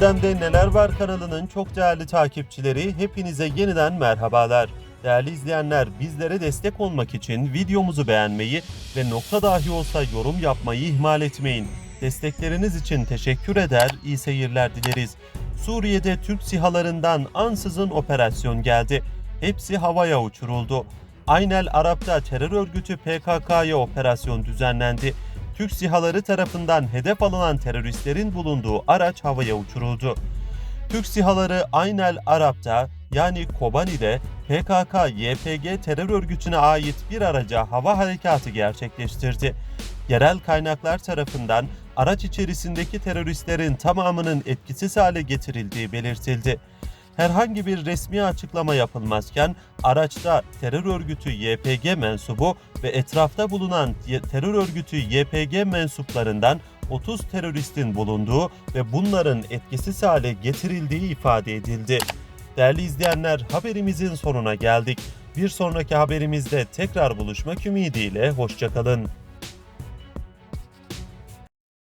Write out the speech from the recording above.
Gündemde Neler Var kanalının çok değerli takipçileri hepinize yeniden merhabalar. Değerli izleyenler bizlere destek olmak için videomuzu beğenmeyi ve nokta dahi olsa yorum yapmayı ihmal etmeyin. Destekleriniz için teşekkür eder, iyi seyirler dileriz. Suriye'de Türk sihalarından ansızın operasyon geldi. Hepsi havaya uçuruldu. Aynel Arap'ta terör örgütü PKK'ya operasyon düzenlendi. Türk sihaları tarafından hedef alınan teröristlerin bulunduğu araç havaya uçuruldu. Türk sihaları Aynel Arap'ta yani Kobani'de PKK-YPG terör örgütüne ait bir araca hava harekatı gerçekleştirdi. Yerel kaynaklar tarafından araç içerisindeki teröristlerin tamamının etkisiz hale getirildiği belirtildi. Herhangi bir resmi açıklama yapılmazken araçta terör örgütü YPG mensubu ve etrafta bulunan terör örgütü YPG mensuplarından 30 teröristin bulunduğu ve bunların etkisiz hale getirildiği ifade edildi. Değerli izleyenler haberimizin sonuna geldik. Bir sonraki haberimizde tekrar buluşmak ümidiyle hoşçakalın.